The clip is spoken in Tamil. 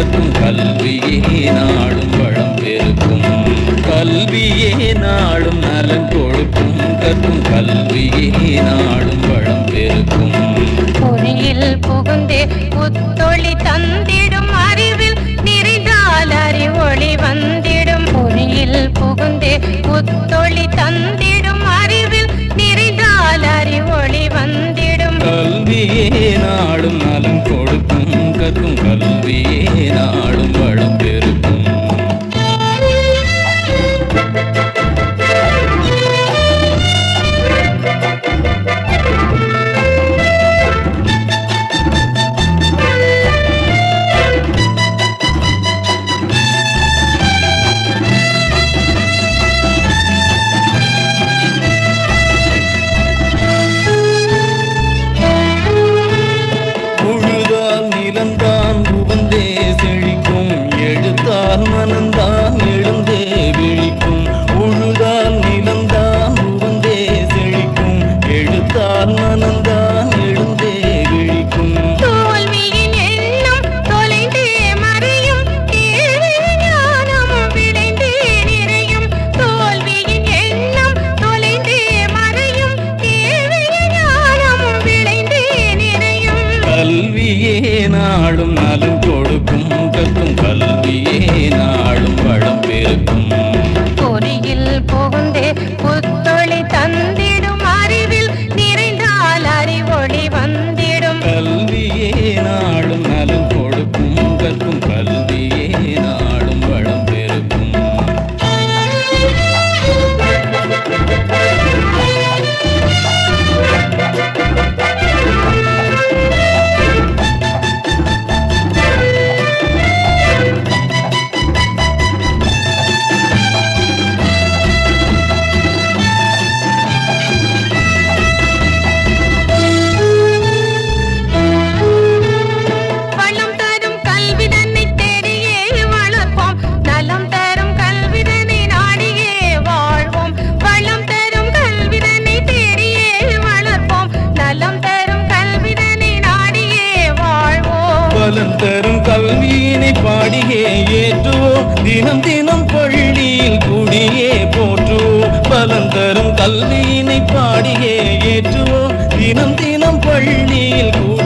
கற்கும் கல்வியே நாடும் வளம் பெருக்கும். கல்வியே நாடும் நலன் கொடுக்கும். கற்கும் கல்வியே நாடும் வளம் பெருக்கும். பொறியில் புகுந்தே புத்தொளி தந்திடும் அறிவில் நிறைந்தால் அறிவொளி வந்திடும். பொறியில் புகுந்தே புத்தொளி தந்திடும் அறிவில் நிறைந்தால் அறிவொளி வந்திடும். கல்வியே நாடும் நலன் கொடுக்கும். கற்கும் கல்வியே நாடும் எழுத்தால் மனந்தான் எழுந்தே விழிக்கும் உழுதால் நிலந்தான் புகுந்தே செழிக்கும் எழுத்தால் மனந்தான் எழுந்தே விழிக்கும் தோல்வியின் எண்ணம் தொலைந்தே மறையும் தரும் கல்வியினை பாடியே ஏற்றுவோம். தினம் தினம் பள்ளியில் கூடியே போற்றுவோம். பலன் தரும் கல்வியினை பாடியே ஏற்றுவோம். தினம் தினம் பள்ளியில் கூடியே